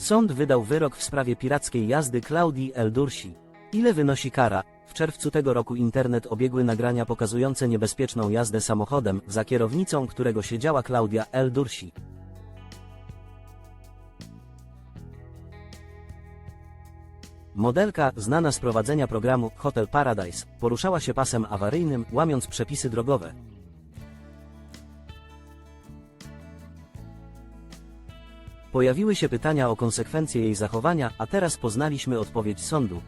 Sąd wydał wyrok w sprawie pirackiej jazdy Klaudii Eldursi. Ile wynosi kara? W czerwcu tego roku internet obiegły nagrania pokazujące niebezpieczną jazdę samochodem, za kierownicą którego siedziała Klaudia Eldursi. Modelka, znana z prowadzenia programu Hotel Paradise, poruszała się pasem awaryjnym, łamiąc przepisy drogowe. Pojawiły się pytania o konsekwencje jej zachowania, a teraz poznaliśmy odpowiedź sądu.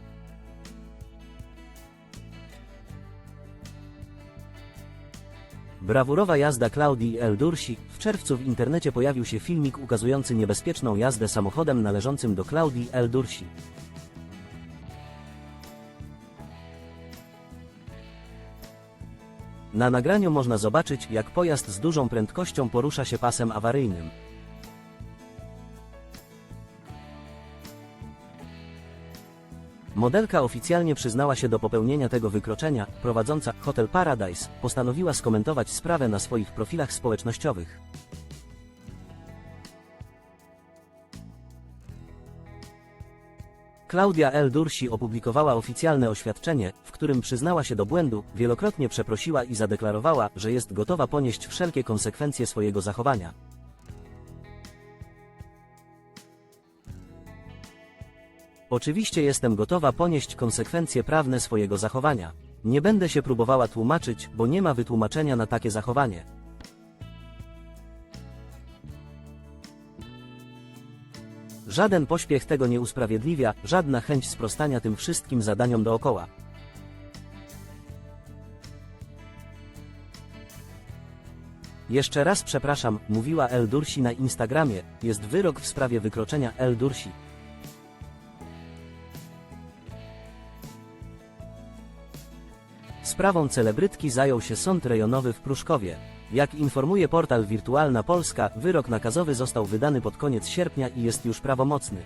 Brawurowa jazda Klaudii Eldursi. W czerwcu w internecie pojawił się filmik ukazujący niebezpieczną jazdę samochodem należącym do Klaudii Eldursi. Na nagraniu można zobaczyć, jak pojazd z dużą prędkością porusza się pasem awaryjnym. Modelka oficjalnie przyznała się do popełnienia tego wykroczenia, prowadząca Hotel Paradise postanowiła skomentować sprawę na swoich profilach społecznościowych. Klaudia L. Dursi opublikowała oficjalne oświadczenie, w którym przyznała się do błędu, wielokrotnie przeprosiła i zadeklarowała, że jest gotowa ponieść wszelkie konsekwencje swojego zachowania. Oczywiście jestem gotowa ponieść konsekwencje prawne swojego zachowania. Nie będę się próbowała tłumaczyć, bo nie ma wytłumaczenia na takie zachowanie. Żaden pośpiech tego nie usprawiedliwia, żadna chęć sprostania tym wszystkim zadaniom dookoła. Jeszcze raz przepraszam, mówiła El Dursi na Instagramie, jest wyrok w sprawie wykroczenia El Dursi. Sprawą celebrytki zajął się sąd rejonowy w Pruszkowie. Jak informuje portal Wirtualna Polska, wyrok nakazowy został wydany pod koniec sierpnia i jest już prawomocny.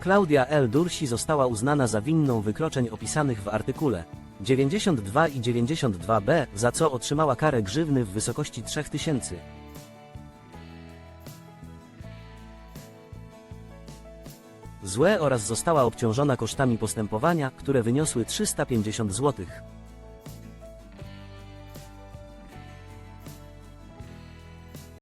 Klaudia L. Dursi została uznana za winną wykroczeń opisanych w artykule 92 i 92b, za co otrzymała karę grzywny w wysokości 3000. Złe oraz została obciążona kosztami postępowania, które wyniosły 350 zł.